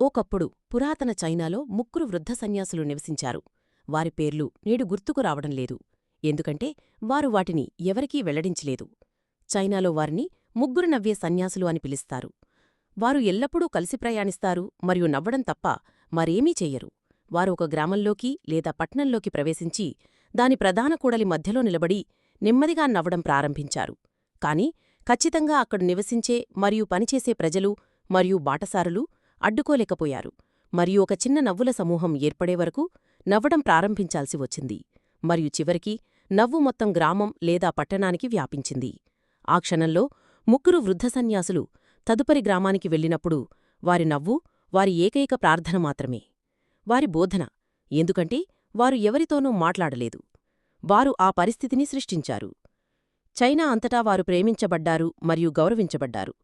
ఒకప్పుడు పురాతన చైనాలో ముగ్గురు వృద్ధ సన్యాసులు నివసించారు. వారి పేర్లు నేడు గుర్తుకు రావడం లేదు. ఎందుకంటే వారు వాటిని ఎవరికీ వెల్లడించలేదు. చైనాలో వారిని ముగ్గురు నవ్వే సన్యాసులు అని పిలుస్తారు. వారు ఎల్లప్పుడూ కలిసి ప్రయాణిస్తారు మరియు నవ్వడం తప్ప మరేమీ చెయ్యరు వారు ఒక గ్రామంలోకి లేదా పట్నంలోకి ప్రవేశించి దాని ప్రధాన కూడలి మధ్యలో నిలబడి నెమ్మదిగా నవ్వడం ప్రారంభించారు. కాని ఖచ్చితంగా అక్కడ నివసించే మరియు పనిచేసే ప్రజలు మరియు బాటసారులు అడ్డుకోలేకపోయారు. మరియు ఒక చిన్న నవ్వుల సమూహం ఏర్పడే వరకు నవ్వడం ప్రారంభించాల్సి వచ్చింది. మరియు చివరికి నవ్వు మొత్తం గ్రామం లేదా పట్టణానికి వ్యాపించింది. ఆ క్షణంలో ముగ్గురు వృద్ధ సన్యాసులు తదుపరి గ్రామానికి వెళ్ళినప్పుడు వారి నవ్వు వారి ఏకైక ప్రార్థన మాత్రమే. వారి బోధన ఎందుకంటే వారు ఎవరితోనూ మాట్లాడలేదు. వారు ఆ పరిస్థితిని సృష్టించారు. చైనా అంతటా వారు ప్రేమించబడ్డారు మరియు గౌరవించబడ్డారు.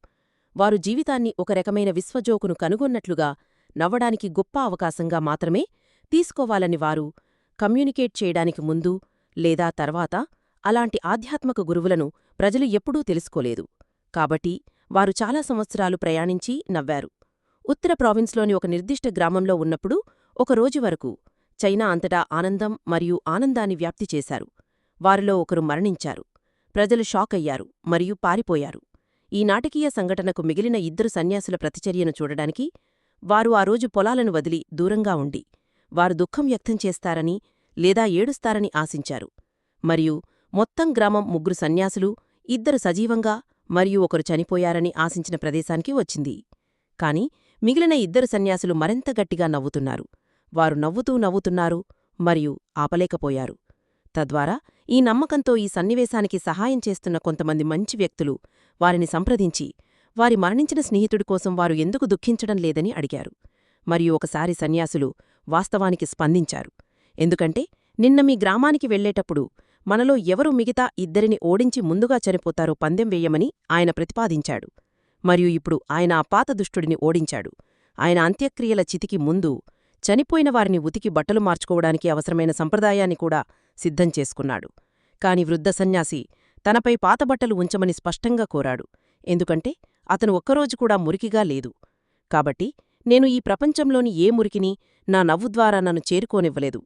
వారు జీవితాన్ని ఒక రకమైన విశ్వజోకును కనుగొన్నట్లుగా నవ్వడానికి గొప్ప అవకాశంగా మాత్రమే తీసుకోవాలని వారు కమ్యూనికేట్ చేయడానికి ముందు లేదా తర్వాత అలాంటి ఆధ్యాత్మక గురువులను ప్రజలు ఎప్పుడూ తెలుసుకోలేదు. కాబట్టి వారు చాలా సంవత్సరాలు ప్రయాణించి నవ్వారు. ఉత్తర ప్రావిన్స్లోని ఒక నిర్దిష్ట గ్రామంలో ఉన్నప్పుడు ఒకరోజు వరకు చైనా అంతటా ఆనందం మరియు ఆనందాన్ని వ్యాప్తి చేశారు. వారిలో ఒకరు మరణించారు. ప్రజలు షాకయ్యారు మరియు పారిపోయారు. ఈ నాటకీయ సంఘటనకు మిగిలిన ఇద్దరు సన్యాసుల ప్రతిచర్యను చూడడానికి వారు ఆ రోజు పొలాలను వదిలి దూరంగా ఉండి వారు దుఃఖం వ్యక్తం చేస్తారని లేదా ఏడుస్తారని ఆశించారు. మరియు మొత్తం గ్రామం ముగ్గురు సన్యాసులు ఇద్దరు సజీవంగా మరియు ఒకరు చనిపోయారని ఆశించిన ప్రదేశానికి వచ్చింది. కాని మిగిలిన ఇద్దరు సన్యాసులు మరింత గట్టిగా నవ్వుతున్నారు. వారు నవ్వుతూ నవ్వుతున్నారు మరియు ఆపలేకపోయారు. తద్వారా ఈ నమ్మకంతో ఈ సన్నివేశానికి సహాయం చేస్తున్న కొంతమంది మంచి వ్యక్తులు వారిని సంప్రదించి వారి మరణించిన స్నేహితుడి కోసం వారు ఎందుకు దుఃఖించడం లేదని అడిగారు. మరియు ఒకసారి సన్యాసులు వాస్తవానికి స్పందించారు. ఎందుకంటే నిన్న మీ గ్రామానికి వెళ్ళేటప్పుడు మనలో ఎవరు మిగతా ఇద్దరిని ఓడించి ముందుగా చనిపోతారో పందెం వేయమని ఆయన ప్రతిపాదించాడు. మరియు ఇప్పుడు ఆయన ఆ పాత దుష్టుడిని ఓడించాడు. ఆయన అంత్యక్రియల చితికి ముందు చనిపోయిన వారిని ఉతికి బట్టలు మార్చుకోవడానికి అవసరమైన సంప్రదాయాన్ని కూడా సిద్ధం చేసుకున్నాడు. కాని వృద్ధ సన్యాసి తనపై పాతబట్టలు ఉంచమని స్పష్టంగా కోరాడు. ఎందుకంటే అతను ఒక్కరోజు కూడా మురికిగా లేదు. కాబట్టి నేను ఈ ప్రపంచంలోని ఏ మురికిని నా నవ్వు ద్వారా నన్ను చేరుకోనివ్వలేదు.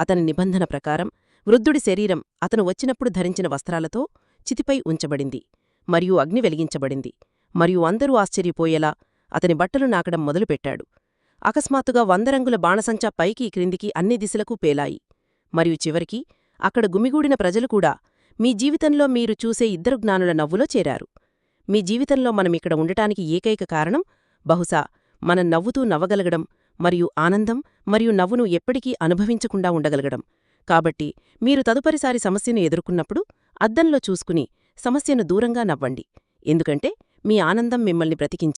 అతని నిబంధన ప్రకారం వృద్ధుడి శరీరం అతను వచ్చినప్పుడు ధరించిన వస్త్రాలతో చితిపై ఉంచబడింది మరియు అగ్ని వెలిగించబడింది. మరియు అందరూ ఆశ్చర్యపోయేలా అతని బట్టలు నాకడం మొదలుపెట్టాడు. అకస్మాత్తుగా వందరంగుల బాణసంచా పైకి క్రిందికి అన్ని దిశలకు పేలాయి. మరియు చివరికి అక్కడ గుమిగూడిన ప్రజలు కూడా మీ జీవితంలో మీరు చూసే ఇద్దరు జ్ఞానుల నవ్వులో చేరారు. మీ జీవితంలో మనమిక్కడ ఉండటానికి ఏకైక కారణం బహుశా మనం నవ్వుతూ నవ్వగలగడం మరియు ఆనందం మరియు నవ్వును ఎప్పటికీ అనుభవించకుండా ఉండగలగడం. కాబట్టి మీరు తదుపరిసారి సమస్యను ఎదుర్కొన్నప్పుడు అద్దంలో చూసుకుని సమస్యను దూరంగా నవ్వండి. ఎందుకంటే మీ ఆనందం మిమ్మల్ని బ్రతికించి